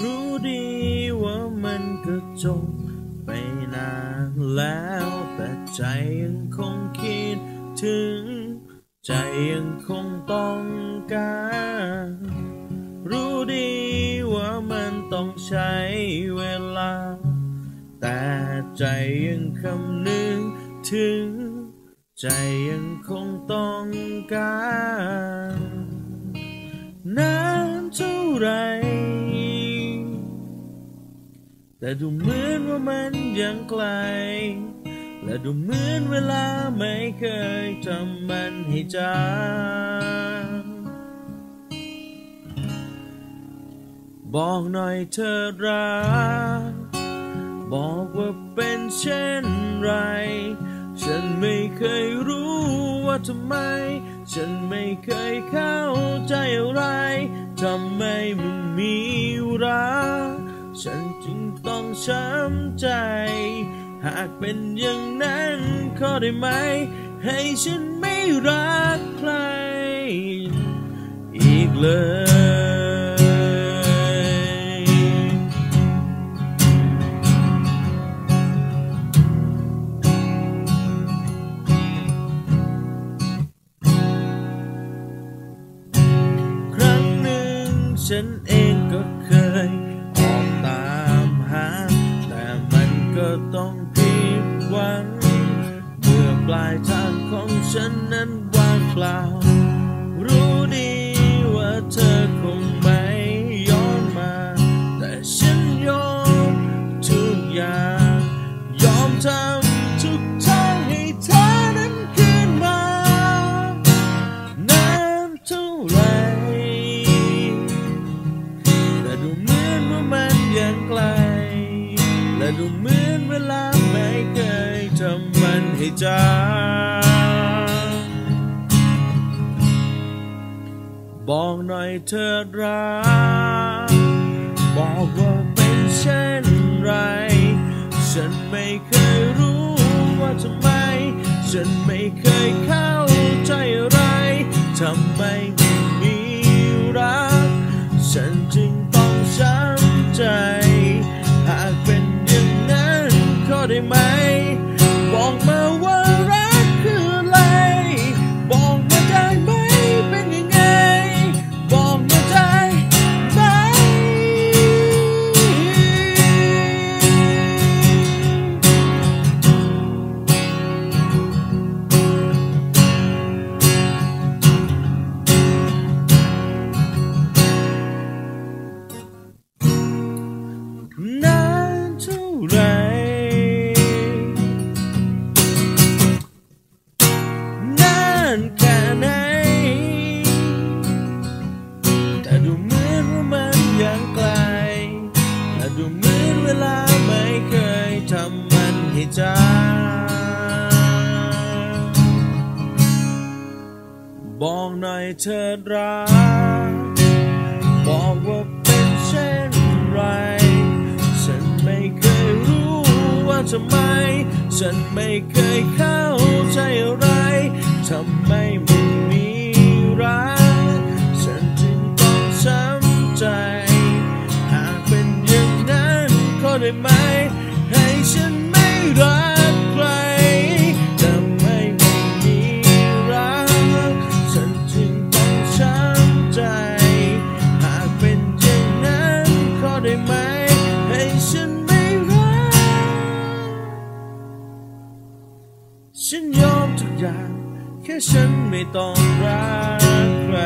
รู้ดีว่ามันก็จบไปนานแล้วแต่ใจยังคงคิดถึง ใจยังคงต้องการ รู้ดีว่ามันต้องใช้เวลา แต่ใจยังคำนึงถึง ใจยังคงต้องการนานเท่าไร แต่ดูเหมือนว่ามันยังไกล และดูเหมือนเวลาไม่เคยทำมันให้จางบอกหน่อยเธอรักบอกว่าเป็นเช่นไร ฉันไม่เคยรู้ว่าทำไม ฉันไม่เคยเข้าใจอะไรทำไมมันมีรักฉัน ช้ำใจ หากเป็นอย่างนั้นขอได้ไหม ให้ฉันไม่รักใคร อีกเลยครั้งหนึ่งฉันเองก็เคยออกตา ต้องผิดหวังเมื่อปลายทางของฉันนั้นว่างเปล่า ให้จางบอกหน่อยเธอรักบอกว่าเป็นเช่นไร ฉันไม่เคยรู้ว่าทำไม ฉันไม่เคยเข้าใจอะไรทำไม ดูเหมือนเวลาไม่เคยทำมันให้จางบอกหน่อยเธอรักบอกว่าเป็นเช่นไร ฉันไม่เคยรู้ว่าทำไม ฉันไม่เคยเข้าใจอะไรทำไม่ ได้ไหม ให้ฉันไม่รักใครทำไมไม่มีรัก ฉันจึงต้องช้ำใจ หากเป็นอย่างนั้นขอได้ไหม ให้ฉันไม่รัก ฉันยอมทุกอย่าง แค่ฉันไม่ต้องรักใคร